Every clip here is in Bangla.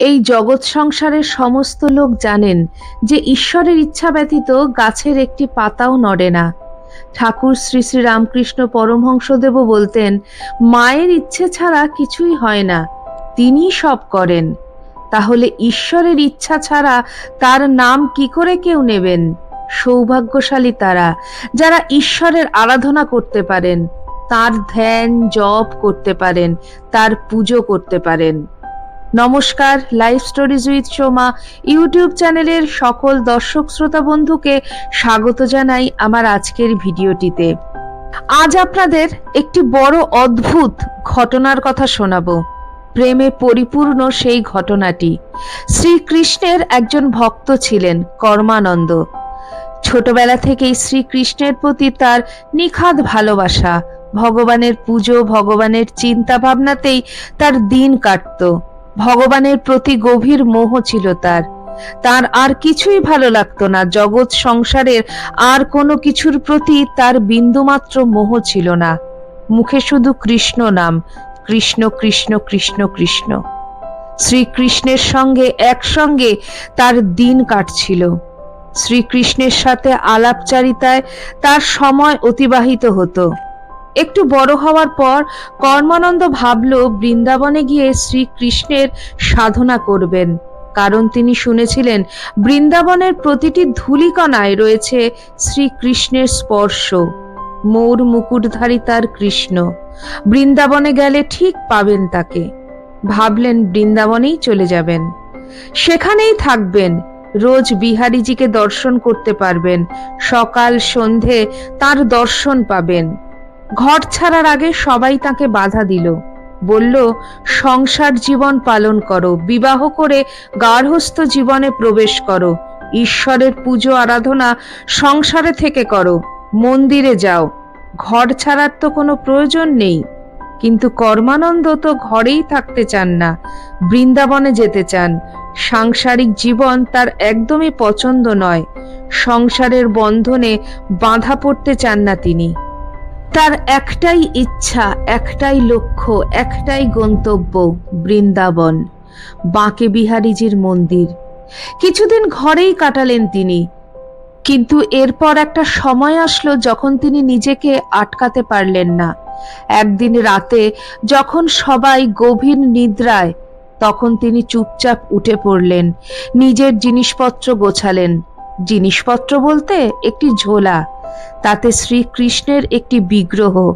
এই জগৎ সংসারের সমস্ত লোক জানেন যে ঈশ্বরের ইচ্ছা ব্যতীত গাছের একটি পাতাও নড়ে না। ঠাকুর শ্রী শ্রী রামকৃষ্ণ পরমহংসদেবও বলতেন, মায়ের ইচ্ছে ছাড়া কিছুই হয় না, তিনি সব করেন। তাহলে ঈশ্বরের ইচ্ছা ছাড়া তার নাম কি করে কেউ নেবেন? সৌভাগ্যশালী তারা, যারা ঈশ্বরের আরাধনা করতে পারেন, তার ধ্যান, জপ করতে পারেন, তার পুজো করতে পারেন। নমস্কার live stories with Soma. YouTube চ্যানেলের সকল দর্শক, শ্রোতা বন্ধুকে স্বাগত জানাই আমার আজকের ভিডিওটিতে। আজ আপনাদের একটি বড় অদ্ভুত ঘটনার কথা শোনাবো। প্রেমে পরিপূর্ণ সেই ঘটনাটি। শ্রীকৃষ্ণের একজন ভক্ত ছিলেন, কর্মানন্দ। ছোটবেলা থেকেই শ্রীকৃষ্ণের প্রতি তার নিখাদ ভালোবাসা। ভগবানের পুজো, ভগবানের চিন্তা ভাবনাতেই তার দিন কাটতো। ভগবানের প্রতি গভীর মোহ ছিল তার। তার আর কিছুই ভালো লাগতো না। জগৎ সংসারের আর কোনো কিছুর প্রতি তার বিন্দুমাত্র মোহ ছিল না। মুখে শুধু কৃষ্ণ নাম। কৃষ্ণ কৃষ্ণ কৃষ্ণ কৃষ্ণ। শ্রীকৃষ্ণের সঙ্গে একসঙ্গে তার দিন কাটছিল। শ্রীকৃষ্ণের সাথে আলাপচারিতায় তার সময় অতিবাহিত হতো। একটু বড় হওয়ার পর কর্মানন্দ ভাবল বৃন্দাবনে গিয়ে শ্রীকৃষ্ণের সাধনা করবেন। কারণ তিনি শুনেছিলেন, বৃন্দাবনের প্রতিটি ধূলিকণায় রয়েছে শ্রীকৃষ্ণের স্পর্শ। মৌর মুকুটধারী তার কৃষ্ণ। বৃন্দাবনে গেলে ঠিক পাবেন তাকে। ভাবলেন, বৃন্দাবনেই চলে যাবেন। সেখানেই থাকবেন। রোজ বিহারীজিকে দর্শন করতে পারবেন। সকাল সন্ধে তার দর্শন পাবেন। ঘর ছাড়ার আগে সবাই তাকে বাধা দিল। বলল, সংসার জীবন পালন করো, বিবাহ করে গার্হস্থ জীবনে প্রবেশ করো, ঈশ্বরের পুজো আরাধনা সংসারে থেকে করো, মন্দিরে যাও। ঘর ছাড়ার তো কোনো প্রয়োজন নেই। কিন্তু কর্মানন্দ তো ঘরেই থাকতে চান না, বৃন্দাবনে যেতে চান। সাংসারিক জীবন তার একদমই পছন্দ নয়। সংসারের বন্ধনে বাঁধা পড়তে চান না তিনি। তার একটাই ইচ্ছা, একটাই লক্ষ্য, একটাই গন্তব্য, বৃন্দাবন বাঁকে বিহারীজির মন্দির। কিছুদিন ঘরেই কাটালেন তিনি। কিন্তু এরপর একটা সময় আসলো যখন তিনি নিজেকে আটকাতে পারলেন না। একদিন রাতে যখন সবাই গভীর নিদ্রায়, তখন তিনি চুপচাপ উঠে পড়লেন। নিজের জিনিসপত্র গোছালেন। জিনিসপত্র বলতে একটি ঝোলা। তাতে শ্রীকৃষ্ণের একটি বিগ্রহ,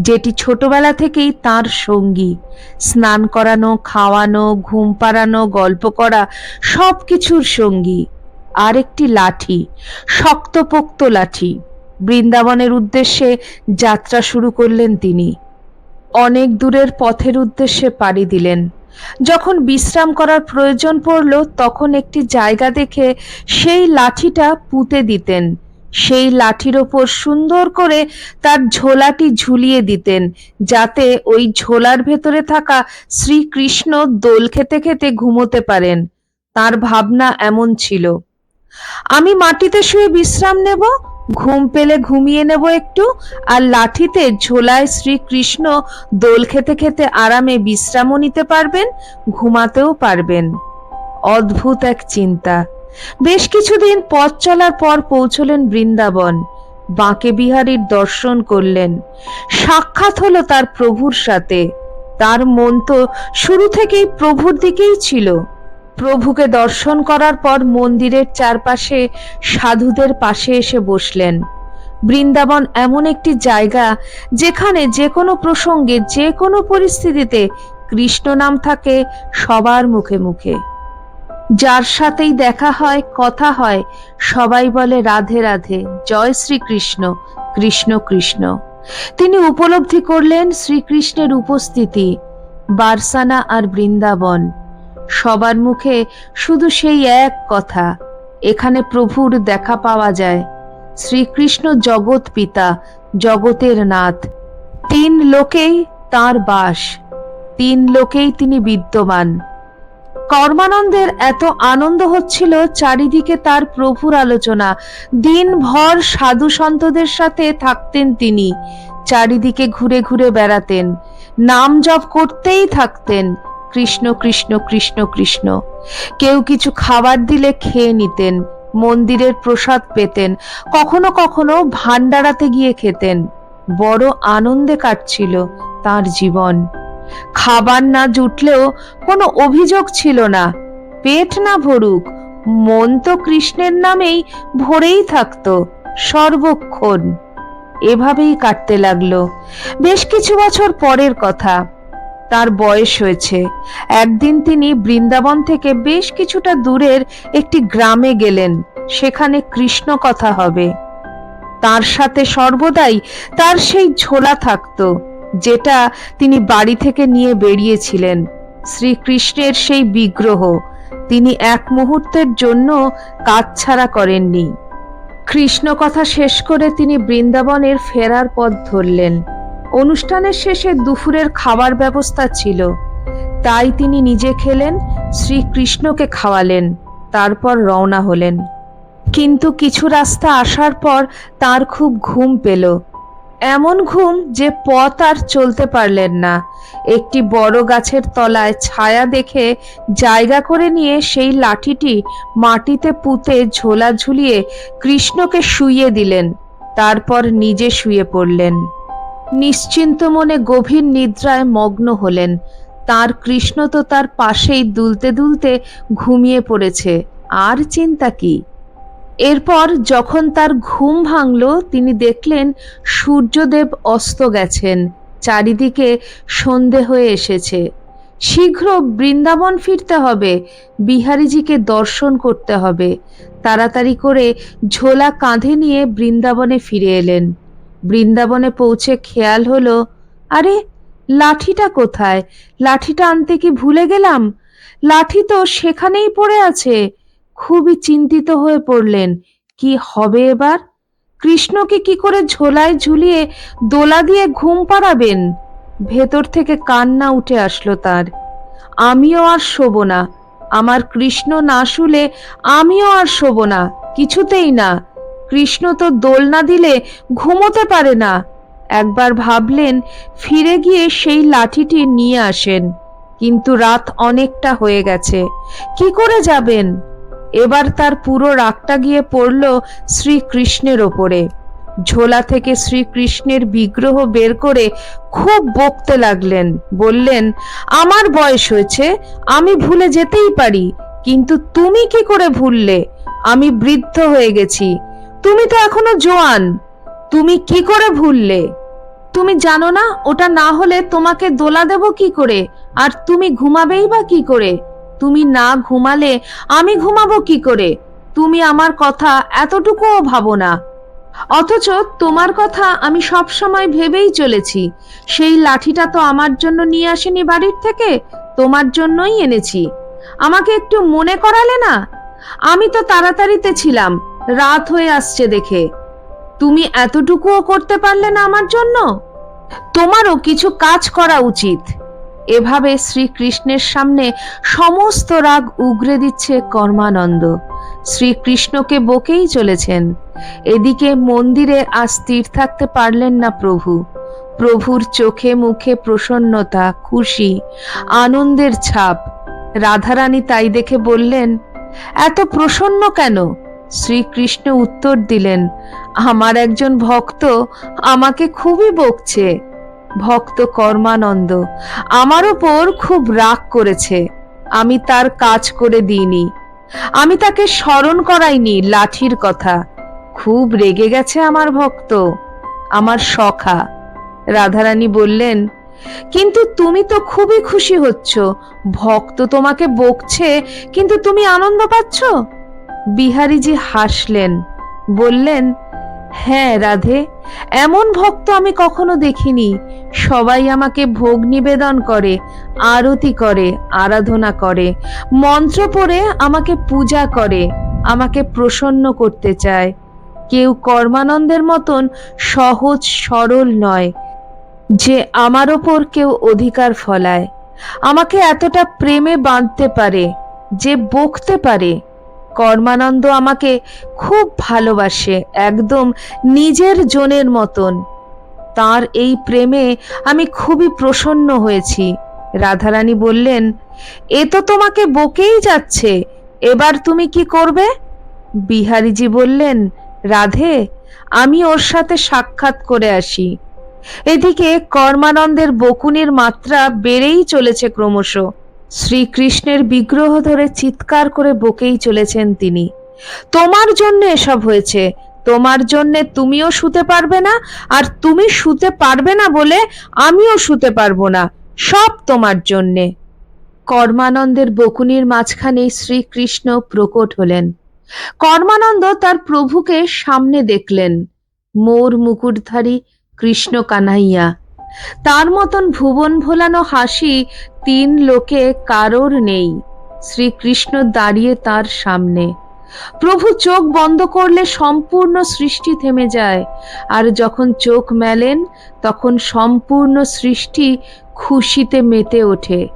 যেটি ছোটবেলা থেকেই তার সঙ্গী। স্নান করানো, খাওয়ানো, ঘুম পাড়ানো, গল্প করা সব কিছুর সঙ্গী। আর একটি লাঠি, শক্তপোক্ত লাঠি। বৃন্দাবনের উদ্দেশ্যে যাত্রা শুরু করলেন তিনি। অনেক দূরের পথের উদ্দেশ্যে পাড়ি দিলেন। যখন বিশ্রাম করার প্রয়োজন পড়ল, তখন একটি জায়গা দেখে সেই লাঠিটা পুঁতে দিতেন। সেই লাঠির ওপর সুন্দর করে তার ঝোলাটি ঝুলিয়ে দিতেন, যাতে ওই ঝোলার ভেতরে থাকা শ্রীকৃষ্ণ দোল খেতে খেতে ঘুমোতে পারেন। তার ভাবনা এমন ছিল, আমি মাটিতে শুয়ে বিশ্রাম নেব, ঘুম পেলে ঘুমিয়ে নেব একটু, আর লাঠিতে ঝোলায় শ্রীকৃষ্ণ দোল খেতে খেতে আরামে বিশ্রামও নিতে পারবেন, ঘুমাতেও পারবেন। অদ্ভুত এক চিন্তা। বেশ কিছুদিন পথ চলার পর পৌঁছলেন বৃন্দাবন। বাঁকে বিহারীর দর্শন করলেন। সাক্ষাৎ হলো তার প্রভুর সাথে। তার মন তো শুরু থেকেই প্রভুর দিকেই ছিল। প্রভুকে দর্শন করার পর মন্দিরের চারপাশে সাধুদের পাশে এসে বসলেন। বৃন্দাবন এমন একটি জায়গা যেখানে যে কোনো প্রসঙ্গে, যে কোনো পরিস্থিতিতে কৃষ্ণ নাম থাকে সবার মুখে মুখে। যার সাথেই দেখা হয়, কথা হয়, সবাই বলে রাধে রাধে, জয় শ্রীকৃষ্ণ, কৃষ্ণ কৃষ্ণ। তিনি উপলব্ধি করলেন শ্রীকৃষ্ণের উপস্থিতি, বারসানা আর বৃন্দাবন। সবার মুখে শুধু সেই এক কথা, এখানে প্রভুর দেখা পাওয়া যায়, শ্রীকৃষ্ণ জগৎ পিতা, জগতের নাথ। তিন লোকেই তার বাস, তিন লোকেই তিনি বিদ্যমান। কর্মানন্দের এত আনন্দ হচ্ছিল চারিদিকে তার প্রভুর আলোচনা। দিনভর সাধু সন্তদের সাথে থাকতেন তিনি। চারিদিকে ঘুরে ঘুরে বেড়াতেন। নাম জপ করতেই থাকতেন। কৃষ্ণ কৃষ্ণ কৃষ্ণ কৃষ্ণ। কেউ কিছু খাবার দিলে খেয়ে নিতেন। মন্দিরের প্রসাদ পেতেন। কখনো কখনো ভান্ডারাতে গিয়ে খেতেন। বড় আনন্দে কাটছিল তার জীবন। খাবার না জুটলেও কোনো অভিযোগ ছিল না। পেট না ভরুক, মন তো কৃষ্ণের নামেই ভরেই থাকতো, সর্বক্ষণ। এভাবেই কাটতে লাগল। বেশ কিছু বছর পরের কথা। তার বয়স হয়েছে। একদিন তিনি বৃন্দাবন থেকে বেশ কিছুটা দূরের একটি গ্রামে গেলেন, সেখানে কৃষ্ণ কথা হবে। তার সাথে সর্বদাই তার সেই ঝোলা থাকতো। যেটা তিনি বাড়ি থেকে নিয়ে বেরিয়েছিলেন। শ্রীকৃষ্ণের সেই বিগ্রহ। তিনি এক মুহূর্তের জন্য কাজ ছাড়া করেননি। কৃষ্ণ কথা শেষ করে তিনি বৃন্দাবনের ফেরার পথ ধরলেন। অনুষ্ঠানের শেষে দুপুরের খাবার ব্যবস্থা ছিল। তাই তিনি নিজে খেলেন, শ্রীকৃষ্ণকে খাওয়ালেন, তারপর রওনা হলেন। কিন্তু কিছু রাস্তা আসার পর তার খুব ঘুম পেল। এমন ঘুম যে পথ আর চলতে পারলেন না। একটি বড় গাছের তলায় ছায়া দেখে জায়গা করে নিয়ে সেই লাঠিটি মাটিতে পুঁতে ঝোলা ঝুলিয়ে কৃষ্ণকে শুইয়ে দিলেন, তারপর নিজে শুয়ে পড়লেন। নিশ্চিন্ত মনে গভীর নিদ্রায় মগ্ন হলেন। তার কৃষ্ণ তো তার পাশেই দুলতে দুলতে ঘুমিয়ে পড়েছে, আর চিন্তা কি? এরপর যখন তার ঘুম ভাঙল, তিনি দেখলেন সূর্যদেব অস্ত গেছেন। চারিদিকে সন্ধে হয়ে এসেছে। শীঘ্র বৃন্দাবন ফিরতে হবে, বিহারীজিকে দর্শন করতে হবে। তাড়াতাড়ি করে ঝোলা কাঁধে নিয়ে বৃন্দাবনে ফিরে এলেন। বৃন্দাবনে পৌঁছে খেয়াল হলো, আরে, লাঠিটা কোথায়? লাঠিটা আনতে কি ভুলে গেলাম? লাঠি তো সেখানেই পড়ে আছে। খুবই চিন্তিত হয়ে পড়লেন। কি হবে এবার? কৃষ্ণকে কি করে ঝোলায় ঝুলিয়ে দোলা দিয়ে ঘুম পাড়াবেন? ভেতর থেকে কান্না উঠে আসলো তার। আমিও আর শোবো না। আমার কৃষ্ণ না শুলে আমিও আর শোবো না। কিছুতেই না। কৃষ্ণ তো দোল না দিলে ঘুমোতে পারে না। একবার ভাবলেন, ফিরে গিয়ে সেই লাঠিটি নিয়ে আসেন। কিন্তু রাত অনেকটা হয়ে গেছে। কি করে যাবেন? এবার তার পুরো রাগটা গিয়ে পড়ল শ্রীকৃষ্ণের ওপরে। ঝোলা থেকে শ্রীকৃষ্ণের বিগ্রহ বের করে খুব বকতে লাগলেন, বললেন, আমার বয়স হয়েছে, আমি ভুলে যেতেই পারি, কিন্তু তুমি কি করে ভুললে? আমি বৃদ্ধ হয়ে গেছি, তুমি তো এখনও জোয়ান, তুমি কি করে ভুললে? তুমি জানো না, ওটা না হলে তোমাকে দোলা দেব কি করে, আর তুমি ঘুমাবেই বা কি করে? তুমি না ঘুমালে আমি ঘুমাবো কি করে? তুমি আমার কথা এতটুকুও ভাবো না। অথচ তোমার কথা আমি সব সময় ভেবেই চলেছি। সেই লাঠিটা তো আমার জন্য নিয়ে আসেনি বাড়ির থেকে, তোমার জন্যই এনেছি। আমাকে একটু মনে করালে না? আমি তো তাড়াতাড়িতে ছিলাম, রাত হয়ে আসছে দেখে। তুমি এতটুকুও করতে পারলে না আমার জন্য? তোমারও কিছু কাজ করা উচিত। এভাবে শ্রীকৃষ্ণের সামনে সমস্ত রাগ উগরে দিচ্ছে কর্মানন্দ। শ্রীকৃষ্ণকে বকেই চলেছেন। এদিকে মন্দিরে আর স্থির থাকতে পারলেন না প্রভু। প্রভুর চোখে মুখে প্রসন্নতা, খুশি, আনন্দের ছাপ। রাধারানী তাই দেখে বললেন, এত প্রসন্ন কেন? শ্রীকৃষ্ণ উত্তর দিলেন, আমার একজন ভক্ত আমাকে খুবই বকছে। ভক্ত কর্মানন্দ, আমার ওপর খুব রাগ করেছে। আমি তার কাজ করে দিইনি। আমি তাকে স্মরণ করাইনি, লাঠির কথা। খুব রেগে গেছে আমার ভক্ত, আমার সখা। রাধারানী বললেন, কিন্তু তুমি তো খুবই খুশি হচ্ছ। ভক্ত তোমাকে বকছে, কিন্তু তুমি আনন্দ পাচ্ছ? বিহারীজি হাসলেন, বললেন হ্যাঁ রাধে, এমন ভক্ত আমি কখনো দেখিনি। সবাই আমাকে ভোগ নিবেদন করে, আরতি করে, আরাধনা করে, মন্ত্র পড়ে আমাকে পূজা করে, আমাকে প্রসন্ন করতে চায়। কেউ কর্মানন্দের মতন সহজ, সরল নয়, যে আমার ওপর কেউ অধিকার ফলায়। আমাকে এতটা প্রেমে বাঁধতে পারে, যে বকতে পারে। কর্মানন্দ আমাকে খুব ভালোবাসে, একদম নিজের জনের মতন। তার এই প্রেমে আমি খুবই প্রসন্ন হয়েছি। রাধারানী বললেন, এ তো তোমাকে বকেই যাচ্ছে, এবার তুমি কি করবে? বিহারীজি বললেন, রাধে, আমি ওর সাথে সাক্ষাৎ করে আসি। এদিকে কর্মানন্দের বকুনির মাত্রা বেড়েই চলেছে ক্রমশ। শ্রীকৃষ্ণের বিগ্রহ ধরে চিৎকার করে বকেই চলেছেন তিনি। তোমার জন্য এসব হয়েছে। তোমার জন্যে তুমিও শুতে পারবে না, আর তুমি শুতে পারবে না বলে আমিও শুতে পারব না। সব তোমার জন্যে। কর্মানন্দের বকুনির মাঝখানে শ্রীকৃষ্ণ প্রকট হলেন। কর্মানন্দ তার প্রভুকে সামনে দেখলেন। মোর মুকুটধারী কৃষ্ণ কানাইয়া তার মতন ভুবন ভোলানো হাসি তিন লোকে কারোর নেই। শ্রীকৃষ্ণ দাঁড়িয়ে তার সামনে। প্রভু চোখ বন্ধ করলে সম্পূর্ণ সৃষ্টি থেমে যায়, আর যখন চোখ মেলেন, তখন সম্পূর্ণ সৃষ্টি খুশিতে মেতে ওঠে।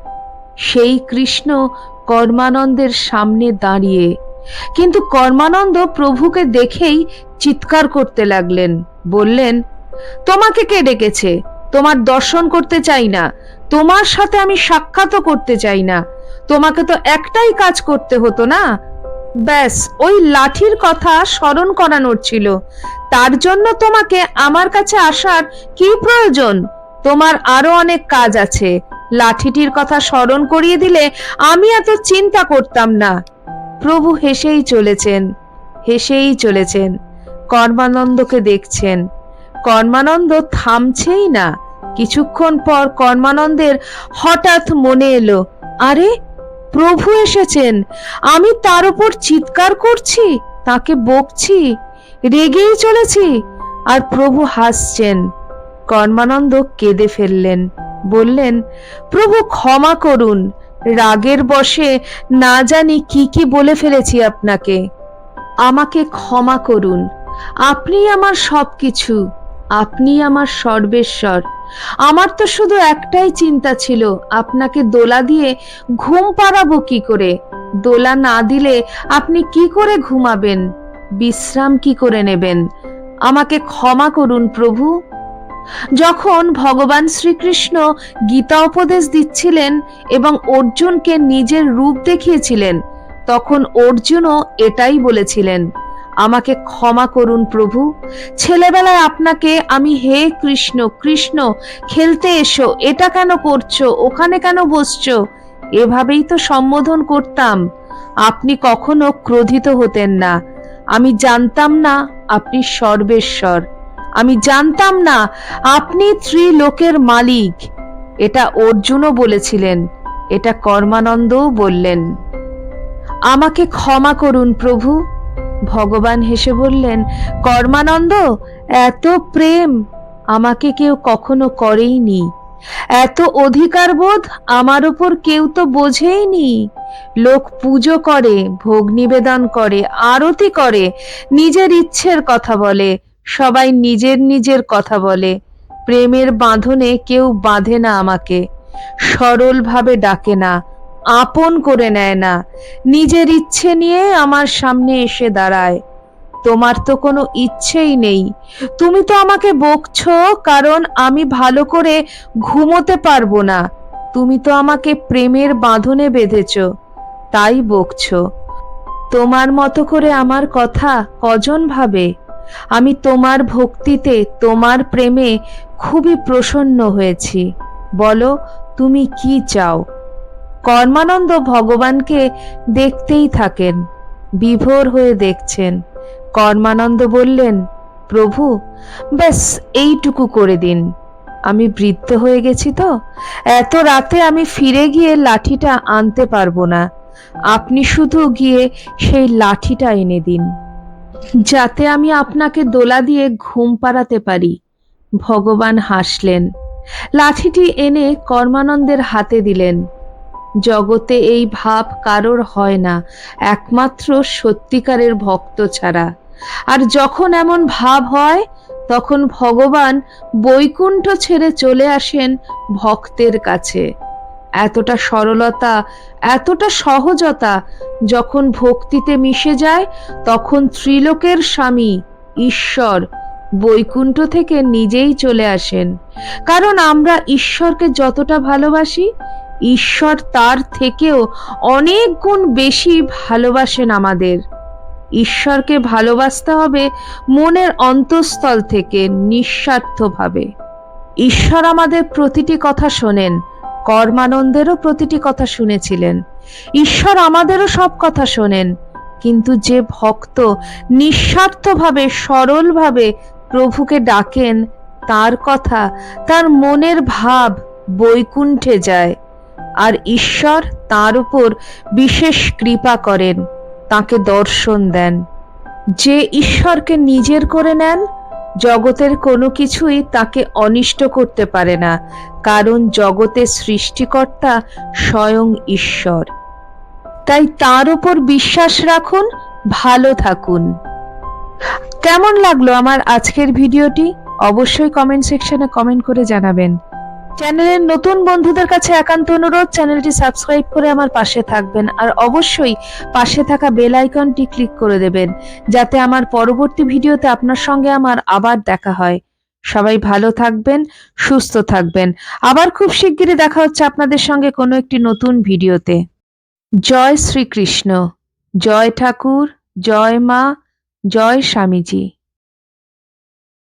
সেই কৃষ্ণ কর্মানন্দের সামনে দাঁড়িয়ে। কিন্তু কর্মানন্দ প্রভুকে দেখেই চিৎকার করতে লাগলেন, বললেন, তোমাকে কে ডেকেছে? তোমার দর্শন করতে চাই না, তোমার সাথে আমি সাক্ষাৎও করতে চাই না। তোমাকে তো একটাই কাজ করতে হতো না? ব্যাস, ওই লাঠির কথা স্মরণ করানোর ছিল। তার জন্য তোমাকে আমার কাছে আসার কি প্রয়োজন? তোমার আরও অনেক কাজ আছে। লাঠিটির কথা স্মরণ করিয়ে দিলে আমি এত চিন্তা করতাম না। প্রভু হেসেই চলেছেন হেসেই চলেছেন। কর্মানন্দকে দেখছেন। কর্মানন্দ থামছেই না। কিছুক্ষণ পর কর্মানন্দের হঠাৎ মনে এলো, আরে, প্রভু এসেছেন। আমি তার উপর চিৎকার করছি, তাকে বকছি, রেগেই চলেছি, আর প্রভু হাসছেন। কর্মানন্দ কেঁদে ফেললেন, বললেন, প্রভু ক্ষমা করুন, রাগের বশে না জানি কি কি বলে ফেলেছি আপনাকে। আমাকে ক্ষমা করুন, আপনি আমার সবকিছু। আপনি আমার সর্বেশ্বর। আমার তো শুধু একটাই চিন্তা ছিল, আপনাকে দোলা দিয়ে ঘুম পাড়াবো কি করে? দোলা না দিলে আপনি কি করে ঘুমাবেন? বিশ্রাম কি করে নেবেন? আমাকে ক্ষমা করুন প্রভু। যখন ভগবান শ্রীকৃষ্ণ গীতা উপদেশ দিচ্ছিলেন এবং অর্জুনকে নিজের রূপ দেখিয়েছিলেন, তখন অর্জুনও এটাই বলেছিলেন আমাকে ক্ষমা করুন প্রভু। ছেলেবেলায় আপনাকে আমি হে কৃষ্ণ কৃষ্ণ, খেলতে এসো, এটা কেন করছ, ওখানে কেন বসছো? এভাবেই তো সম্বোধন করতাম। আপনি কখনো ক্রোধিত হতেন না। আমি জানতাম না আপনি সর্বেশ্বর। আমি জানতাম না আপনি ত্রিলোকের মালিক। এটা অর্জুনও বলেছিলেন, এটা কর্মানন্দও বললেন। আমাকে ক্ষমা করুন প্রভু। ভগবান হেসে বললেন, কর্মানন্দ, এত প্রেম আমাকে কেউ কখনো করেইনি। এত অধিকার বোধ আমার ওপর কেউ তো বোঝেইনি। লোক পুজো করে, ভোগ নিবেদন করে, আরতি করে, নিজের ইচ্ছের কথা বলে, সবাই নিজের নিজের কথা বলে। প্রেমের বাঁধনে কেউ বাঁধে না আমাকে, সরলভাবে ডাকে না। আপন করে নেয় না। নিজের ইচ্ছে নিয়ে আমার সামনে এসে দাঁড়ায়। তোমার তো কোনো ইচ্ছেই নেই। তুমি তো আমাকে বকছো, কারণ আমি ভালো করে ঘুমোতে পারব না। তুমি তো আমাকে প্রেমের বাঁধনে বেঁধেছ, তাই বকছো। তোমার মতো করে আমার কথা কজন ভাবে? আমি তোমার ভক্তিতে, তোমার প্রেমে খুবই প্রসন্ন হয়েছি। বলো, তুমি কি চাও? কর্মানন্দ ভগবানকে দেখতেই থাকেন, বিভোর হয়ে দেখছেন। কর্মানন্দ বললেন, প্রভু, ব্যাস, এইটুকু করে দিন। আমি বৃদ্ধ হয়ে গেছি তো, এত রাতে আমি ফিরে গিয়ে লাঠিটা আনতে পারব না। আপনি শুধু গিয়ে সেই লাঠিটা এনে দিন। যাতে আমি আপনাকে দোলা দিয়ে ঘুম পাড়াতে পারি। ভগবান হাসলেন। লাঠিটি এনে কর্মানন্দের হাতে দিলেন। জগতে এই ভাব কারোর হয় না, একমাত্র সত্যিকারের ভক্ত ছাড়া। আর যখন এমন ভাব হয়, তখন ভগবান বৈকুণ্ঠ ছেড়ে চলে আসেন ভক্তের কাছে। এতটা সরলতা, এতটা সহজতা, যখন ভক্তিতে মিশে যায়, তখন ত্রিলোকের স্বামী ঈশ্বর বৈকুণ্ঠ থেকে নিজেই চলে আসেন। কারণ আমরা ঈশ্বরকে যতটা ভালোবাসি ঈশ্বর তার থেকেও অনেক গুণ বেশি ভালোবাসেন আমাদের। ঈশ্বরকে ভালোবাসতে হবে মনের অন্তঃস্থল থেকে, নিঃস্বার্থভাবে। ঈশ্বর আমাদের প্রতিটি কথা শোনেন, কর্মানন্দেরও প্রতিটি কথা শুনেছিলেন। ঈশ্বর আমাদেরও সব কথা শোনেন, কিন্তু যে ভক্ত নিঃস্বার্থভাবে, সরলভাবে প্রভুকে ডাকেন, তার কথা, তার মনের ভাব বৈকুণ্ঠে যায়। আর ঈশ্বর তার উপর বিশেষ কৃপা করেন, তাকে দর্শন দেন। যে ঈশ্বরকে নিজের করে নেন, জগতের কোনো কিছুই তাকে অনিষ্ট করতে পারে না, কারণ জগতের সৃষ্টিকর্তা স্বয়ং ঈশ্বর। তাই তার উপর বিশ্বাস রাখুন, ভালো থাকুন। কেমন লাগল আমার আজকের ভিডিওটি? অবশ্যই কমেন্ট সেকশনে কমেন্ট করে জানাবেন। চ্যানেলের নতুন বন্ধুদের কাছে একান্ত অনুরোধ, চ্যানেলটি সাবস্ক্রাইব করে আমার পাশে থাকবেন। আর অবশ্যই পাশে থাকা বেল আইকনটি ক্লিক করে দেবেন, যাতে আমার পরবর্তী ভিডিওতে আপনার সঙ্গে আমার আবার দেখা হয়। সবাই ভালো থাকবেন, সুস্থ থাকবেন। আবার খুব শিগগিরই দেখা হচ্ছে আপনাদের সঙ্গে কোনো একটি নতুন ভিডিওতে। জয় শ্রীকৃষ্ণ। জয় ঠাকুর, জয় মা, জয় স্বামীজি।